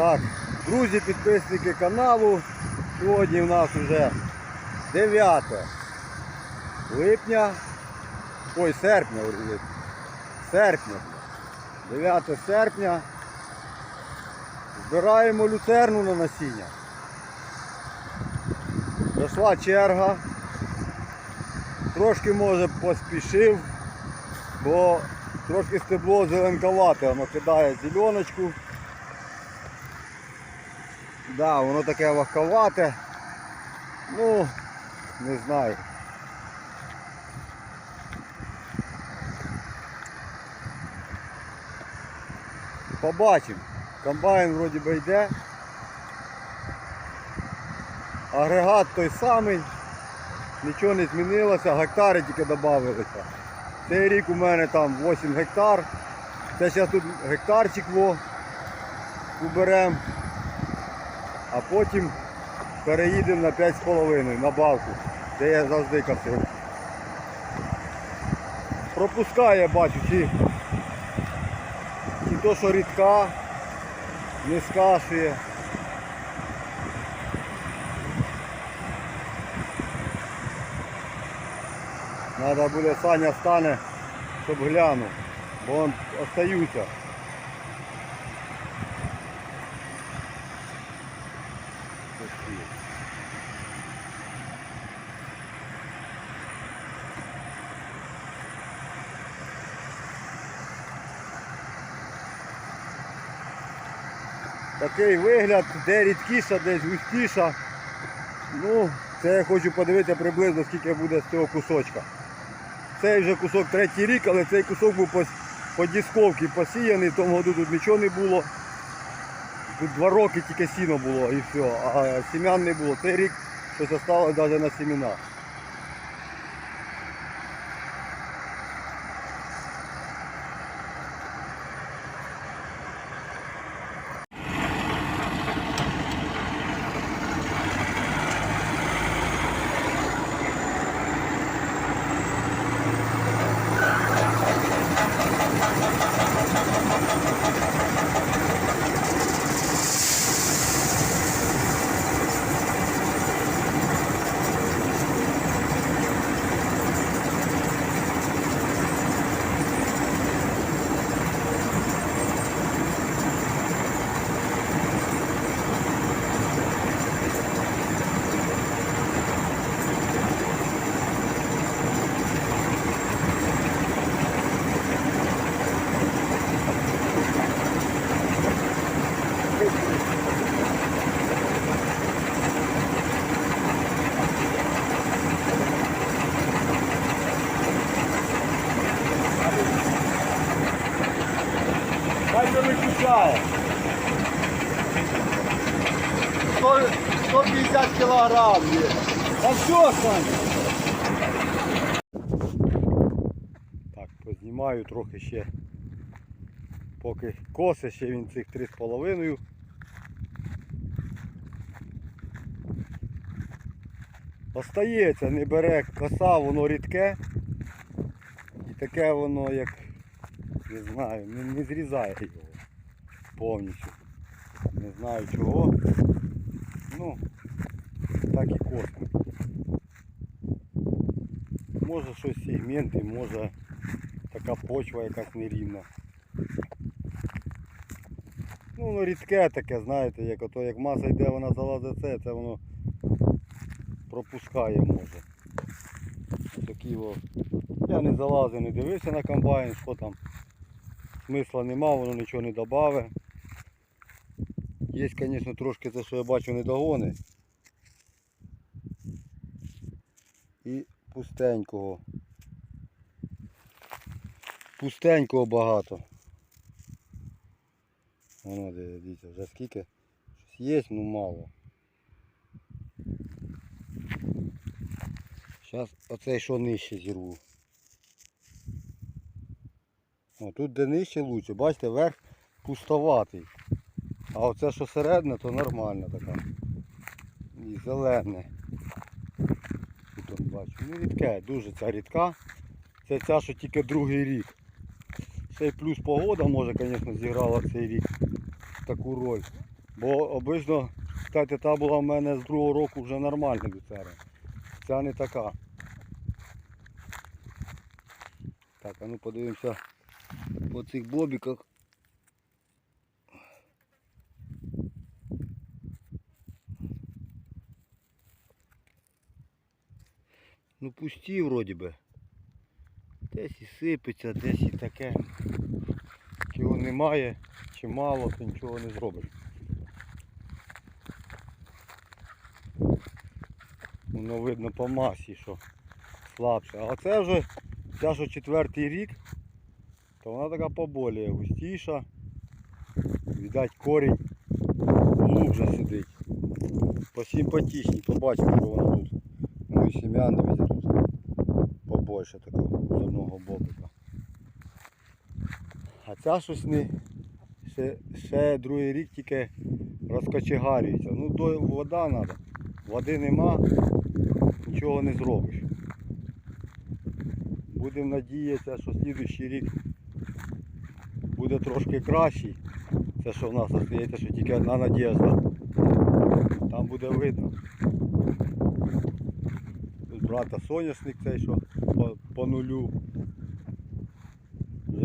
Так, друзі, підписники каналу. Сьогодні в нас вже 9 липня. Ой, серпня. Серпня. 9 серпня. Збираємо люцерну на насіння. Дошла черга. Трошки може поспішив, бо трошки стебло зеленковате, воно кидає зеленочку. Да, воно таке вахковате. Ну, не знаю. Побачимо. Комбайн вроді би йде. Агрегат той самий. Нічого не змінилося, гектари тільки додавалися. Цей рік у мене там 8 гектар. Це зараз тут гектарчик во уберемо а потім переїдемо на 5,5 на балку, де я завжди косив. Пропускає, бачу, чи, чи то, що рідка, не скашує. Треба буде Саня стане, щоб глянув, бо он остаються. Такий вигляд, де рідкіша, десь густіша. Ну, це я хочу подивитися приблизно скільки буде з цього кусочка. Цей вже кусок третій рік, але цей кусок був по, по дісковці посіяний, в тому году тут нічого не було. Тут два роки тільки сіно було і все, а сім'ян не було. Цей рік щось залишилось навіть на сімінах. Хай не виключає. 100, 150 кілограм є. А все, Саня. Так, познімаю трохи ще. Поки коси ще він цих 3,5. Остається, не бере коса, воно рідке. І таке воно як не знаю, не, не зрізає його повністю. Не знаю чого. Ну, так і косимо. Може щось сегменти, може така почва якась нерівна. Ну воно рідке таке, знаєте, як ото як маса йде, вона залазить це, це воно пропускає може. Такі о. Я не залазив, не дивився на комбайн, що там. Смисла нема, воно нічого не додавить. Є, звісно, трошки те, що я бачу, недогони. І пустенького. Пустенького багато. Воно дивіться, вже скільки. Щось є, ну мало. Зараз оцей що нижче зірву. О, тут де нижче лучше, бачите, верх пустоватий. А оце що середне, то нормально така. І зелене. Тут бачу. Ну рідке, дуже ця рідка. Це ця, що тільки другий рік. Й плюс погода може, звісно, зіграла цей рік таку роль. Бо обично, кстати, та була в мене з другого року вже нормальна люцерна. Ця не така. Так, а ну подивимося по цих бобіках. Ну пусті вроді би. Десь і сипеться, десь і таке. Чого немає, чи мало, то нічого не зробиш. Воно видно по масі, що слабше. А це вже ця що четвертий рік, то вона така поболіє, густіша. Видать корінь глубже сидить. Посимпатичній, побачимо, що вона тут. Ну і сім'ян дивіться тут побольше такого з одного бобика. А ця щось ще, ще другий рік тільки розкочегарюється. Ну до вода треба. Води нема, нічого не зробиш. Будемо надіятися, що слідуючий рік буде трошки кращий. Це що в нас залишається, що тільки одна надіжда. Там буде видно. Тут брата соняшник цей, що по, по нулю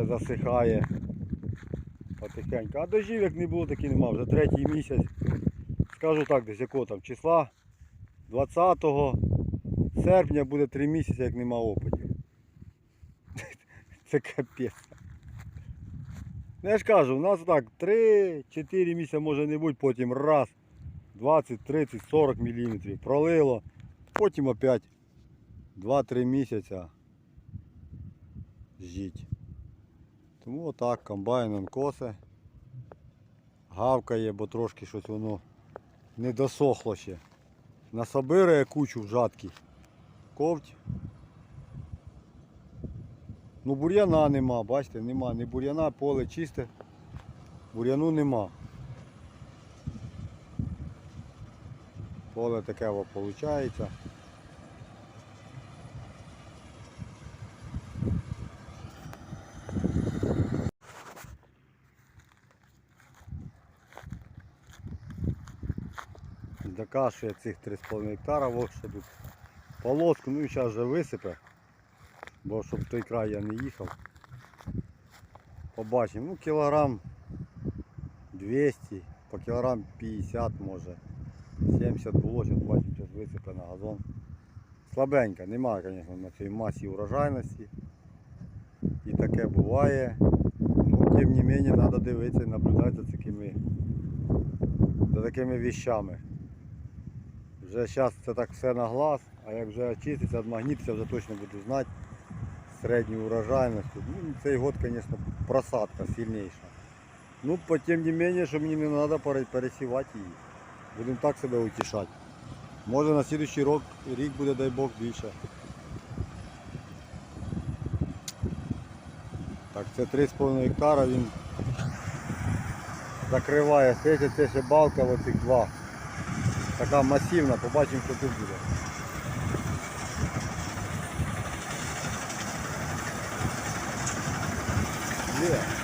вже засихає потихеньку. А дождів як не було, так і нема. Вже третій місяць. Скажу так, десь якого там числа 20 серпня буде 3 місяці, як нема опадів. Це капець. Ну я ж кажу, у нас так 3-4 місяці може не бути, потім раз, 20, 30, 40 мм пролило, потім опять 2-3 місяця жіть. Тому отак комбайном косе. Гавкає, бо трошки щось воно не досохло ще. Насобирає кучу в жатки. Ковть. Ну бур'яна нема, бачите, нема, не бур'яна, поле чисте, бур'яну нема. Поле таке виходить. Докашує цих 3,5 гектара, ось ще тут полоску, ну і зараз вже висипе, бо щоб в той край я не їхав. Побачимо, ну кілограм 200, по кілограм 50 може. 70 було, зараз бачимо, зараз висипе на газон. Слабенька, немає, звісно, на цій масі урожайності. І таке буває. Ну, тим не менше, треба дивитися і наблюдати за такими, за такими віщами. Вже зараз це так все на глаз, а як вже очиститься, відмагнітиться, вже точно буду знати середню урожайність. Ну, цей год, звісно, просадка сильніша. Ну, по тим не менше, що мені не треба пересівати її. Будемо так себе утішати. Може на наступний рік, рік буде, дай Бог, більше. Так, це 3,5 гектара, він закриває. Це ще балка оцих два. Така масивна, побачимо, що тут буде. Є.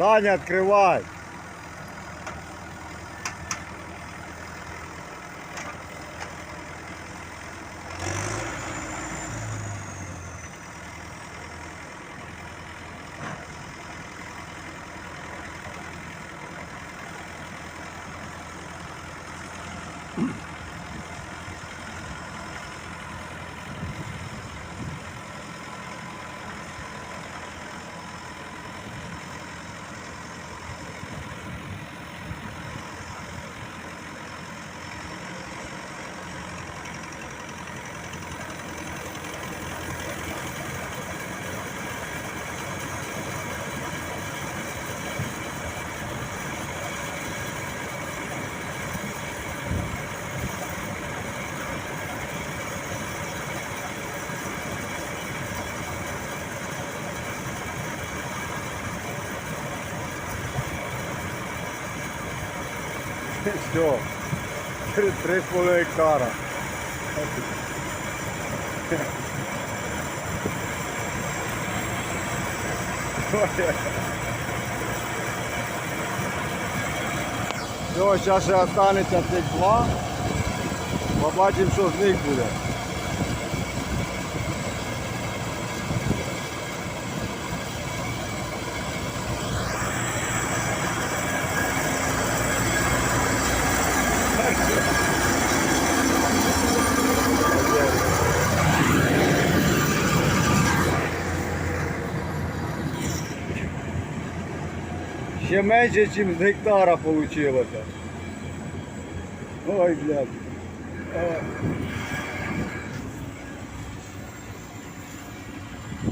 Таня, открывай. Все. Три, три з половиною гектара. Все, зараз ще останеться цих два. Побачимо, що з них буде. Менше, ніж з гектара вийшло. Ой, блядь.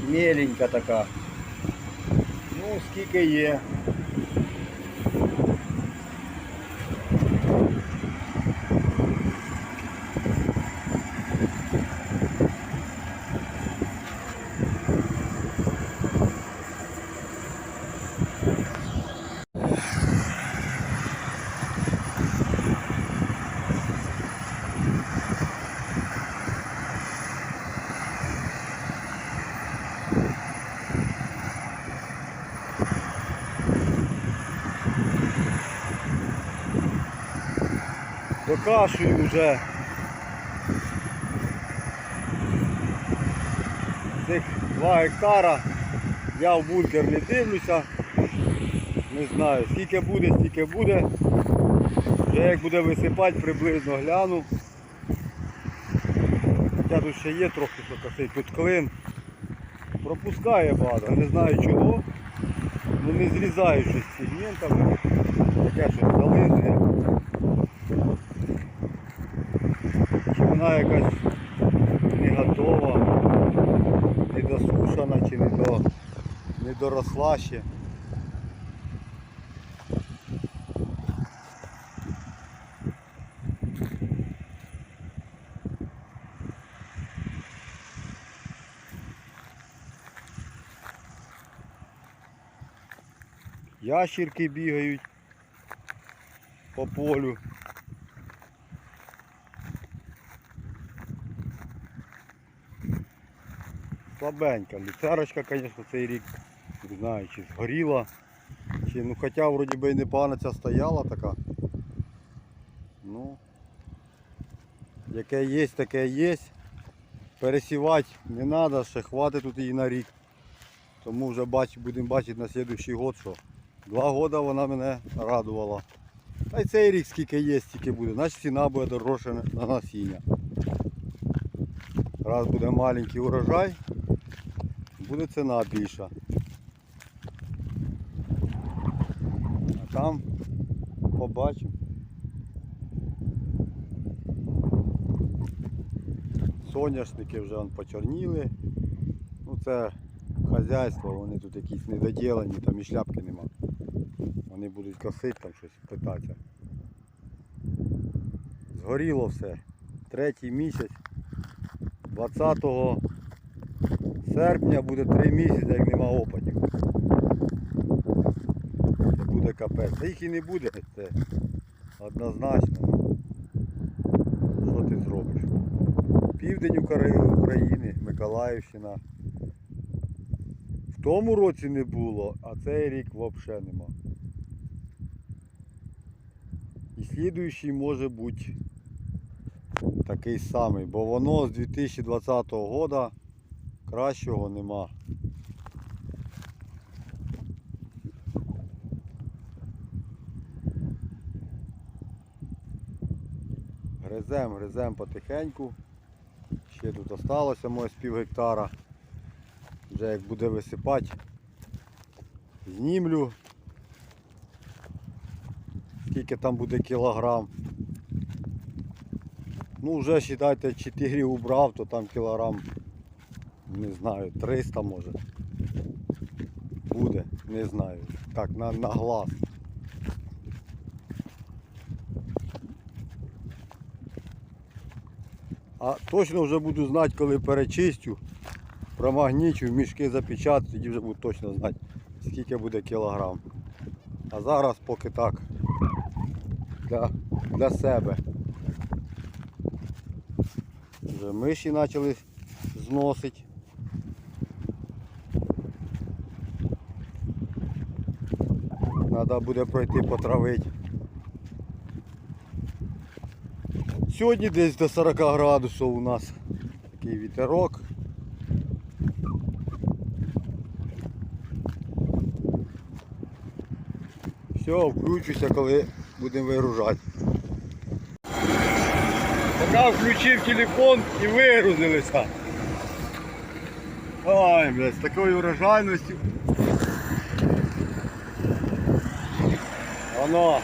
Меленька така. Ну, скільки є. Докашую вже. Цих 2 гектара. Я в бункер не дивлюся. Не знаю, скільки буде, стільки буде. Вже як буде висипати, приблизно гляну. Хоча тут ще є трохи що косить, тут клин. Пропускає багато, не знаю чого. Ну не зрізаю щось з сегментами. Таке щось зализує. Чи вона якась не готова, не досушена, чи не, до, не доросла ще. Ящірки бігають по полю. Слабенька. Люцерочка, звісно, цей рік. Не знаю, чи згоріла. Чи, ну хоча вроді би і непогано ця стояла така. Ну яке є, таке є. Пересівати не треба, ще хватить тут її на рік. Тому вже бач, будемо бачити на наступний год, що два роки вона мене радувала. Та й цей рік скільки є, стільки буде. Значить ціна буде дорожча на насіння. Раз буде маленький урожай, буде ціна більша. А там побачимо. Соняшники вже почорніли. Ну це хазяйство, вони тут якісь недоділені, там і шляпки нема. Вони будуть косити, там щось питатися. Згоріло все. Третій місяць. 20 серпня буде 3 місяці, як нема опадів. Це буде капець. Та їх і не буде, це однозначно. Що ти зробиш? Південь України, Миколаївщина. В тому році не було, а цей рік взагалі нема. І слідуючий може бути такий самий, бо воно з 2020 року кращого нема. Гризем, гризем потихеньку. Ще тут осталося моє з пів гектара. Вже як буде висипати, знімлю. Скільки там буде кілограм. Ну вже вважайте 4 убрав, то там кілограм, не знаю, 300 може. Буде, не знаю. Так, на, на глаз. А точно вже буду знати, коли перечистю, промагнічу, мішки запечатаю, тоді вже буду точно знати, скільки буде кілограм. А зараз поки так. Для для себе. Вже миші почали зносити. Треба буде пройти потравити. Сьогодні десь до 40 градусів у нас такий вітерок. Все, включуся, коли будемо вигружати. Поки включив телефон і вигрузилися. Ой, блядь, з такою урожайністю. Воно.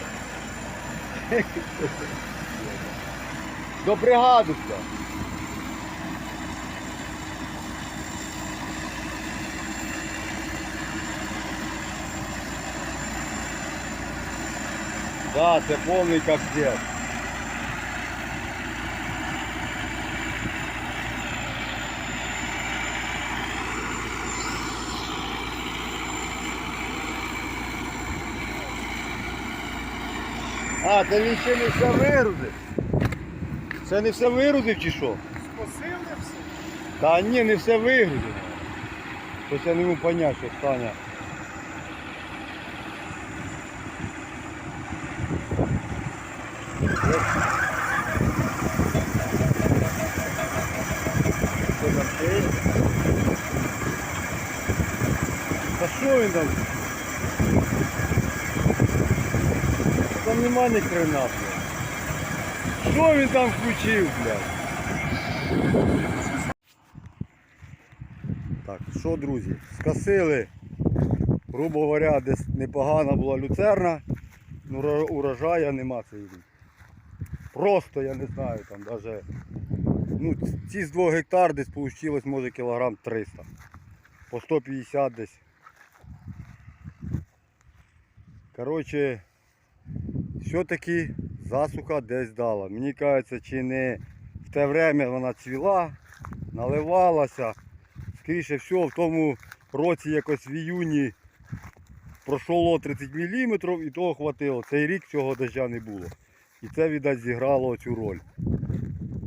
Допригадуйся. Да, це повний капець. А, це він ще не все вигрузив. Це не все вигрузив чи що? Скосили все? Та ні, не все вигрузив. Щось я не можу поняти, що Саня. Та що він там? Нема ні хрена, блядь. Що він там включив, блядь? Так, що, друзі, скосили, грубо говоря, десь непогана була люцерна, ну урожая нема цей. Просто я не знаю, там даже, ну, ці з 2 гектар десь вийшло, може кілограм 300. По 150 десь. Коротше, все-таки засуха десь дала. Мені кажеться, чи не в те время вона цвіла, наливалася. Скоріше всього, в тому році якось в іюні пройшло 30 мм і того хватило. Цей рік цього дождя не було. І це, віддать, зіграло цю роль.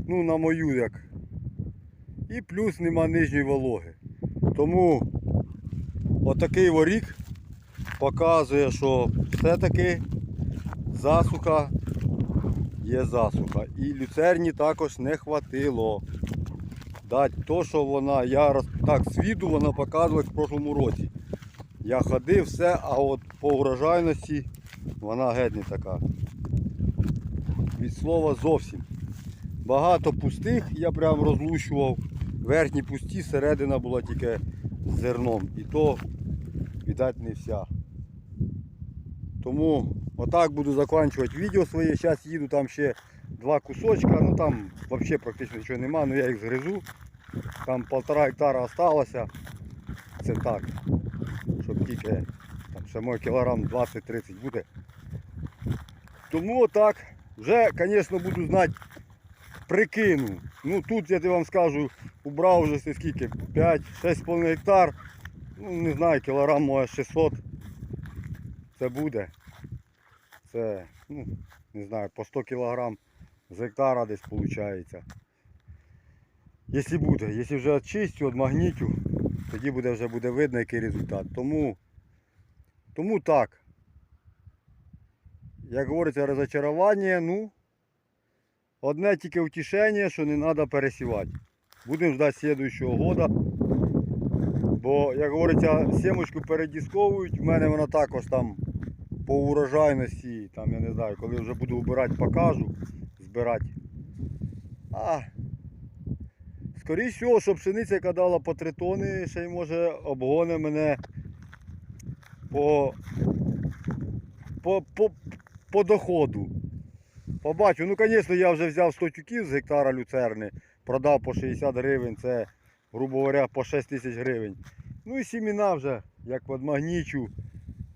Ну, на мою як. І плюс нема нижньої вологи. Тому отакий ворік показує, що все-таки засуха є засуха. І люцерні також не хватило дати то, що вона, я роз... так, світу вона показувалась в прошлому році. Я ходив все, а от по урожайності вона геть не така. Від слова зовсім. Багато пустих я прям розлущував. Верхні пусті, середина була тільки з зерном. І то, віддать, не вся. Тому отак буду закінчувати відео своє. Зараз їду там ще два кусочка, ну там взагалі практично нічого нема, але я їх згризу. Там полтора гектара осталося. Це так. Щоб тільки там ще мой кілограм 20-30 буде. Тому отак. Вже, звісно, буду знати, прикину. Ну тут я вам скажу, убрав вже скільки, 5-6,5 гектар. Ну не знаю, кілограм може 600. Це буде. Це, ну, не знаю, по 100 кілограм з гектара десь виходить. Якщо буде, якщо вже очистю від магнітю, тоді буде вже буде видно, який результат. Тому, тому так. Як говориться, розочарування, ну, одне тільки втішення, що не треба пересівати. Будемо ждати слідуючого года. Бо, як говориться, сімочку передісковують, в мене вона також там по урожайності, там я не знаю, коли вже буду вбирати, покажу, збирати. А скоріше всього, що пшениця, яка дала по 3 тони, ще й може обгоне мене по, по, по, по доходу. Побачу. Ну, звісно, я вже взяв 100 тюків з гектара люцерни, продав по 60 гривень, це, грубо говоря, по 6 тисяч гривень. Ну і сіміна вже, як від магнічу.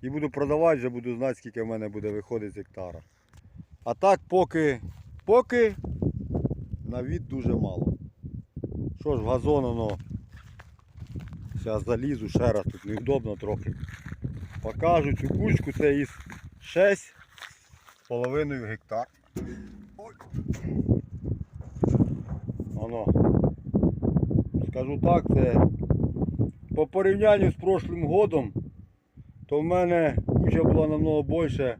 І буду продавати, вже буду знати, скільки в мене буде виходити з гектара. А так поки, поки на від дуже мало. Що ж, в газон воно. Зараз залізу ще раз, тут невдобно трохи. Покажу цю кучку, це із 6,5 гектар. Воно. Скажу так, це по порівнянню з прошлим годом, то в мене куча була намного більше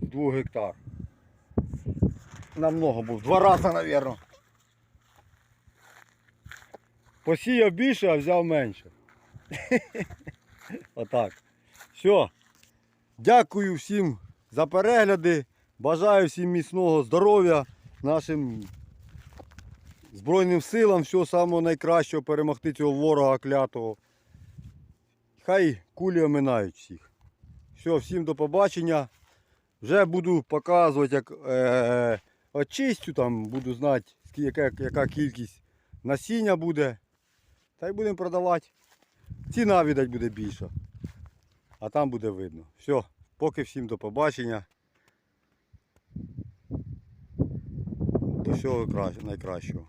2 гектар. Намного був. Два рази, мабуть. Посіяв більше, а взяв менше. Отак. Все. Дякую всім за перегляди. Бажаю всім міцного здоров'я, нашим Збройним силам всього самого найкращого перемогти цього ворога клятого. Хай кулі оминають всіх. Все, всім до побачення. Вже буду показувати, як е, очистю, там буду знати, яка, яка кількість насіння буде. Та й будемо продавати. Ціна, видать, буде більша. А там буде видно. Все, поки всім до побачення. До всього найкращого.